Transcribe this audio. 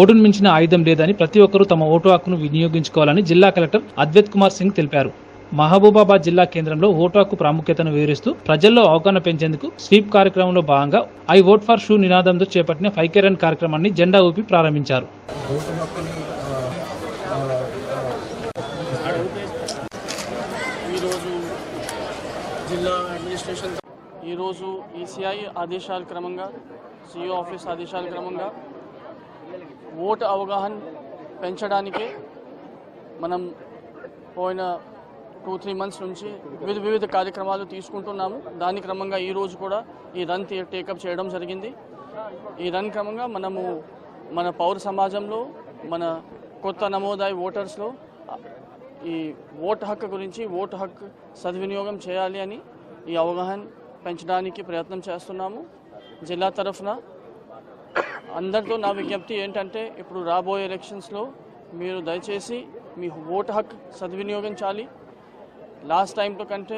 ఓటును మించిన ఆయుధం లేదని ప్రతి ఒక్కరూ తమ ఓటు హక్కును వినియోగించుకోవాలని జిల్లా కలెక్టర్ అద్వైత్ కుమార్ సింగ్ తెలిపారు. మహబూబాబాద్ జిల్లా కేంద్రంలో ఓటు హక్కు ప్రాముఖ్యతను వివరిస్తూ ప్రజల్లో అవగాహన పెంచేందుకు స్వీప్ కార్యక్రమంలో భాగంగా ఐ ఓట్ ఫర్ షూ నినాదంతో చేపట్టిన ఫైవ్ రన్ కార్యక్రమాన్ని జెండా ఊపి ప్రారంభించారు. జిల్లా అడ్మినిస్ట్రేషన్ ఈరోజు ఈసీఐ ఆదేశాల క్రమంగా సిఇఓ ఆఫీస్ ఆదేశాల క్రమంగా ఓటు అవగాహన పెంచడానికి మనం పోయిన టూ త్రీ మంత్స్ నుంచి వివిధ వివిధ కార్యక్రమాలు తీసుకుంటున్నాము. దాని క్రమంగా ఈరోజు కూడా ఈ రన్ టేకప్ చేయడం జరిగింది. ఈ రన్ క్రమంగా మనము మన పౌర సమాజంలో మన కొత్త నమోదాయి ఓటర్స్లో ఈ ఓటు హక్కు గురించి ఓటు హక్కు సద్వినియోగం చేయాలి అని ఈ అవగాహన పెంచడానికి ప్రయత్నం చేస్తున్నాము. జిల్లా తరఫున అందరితో నా విజ్ఞప్తి ఏంటంటే ఇప్పుడు రాబోయే ఎలక్షన్స్లో మీరు దయచేసి మీ ఓటు హక్కు సద్వినియోగించాలి లాస్ట్ టైంతో కంటే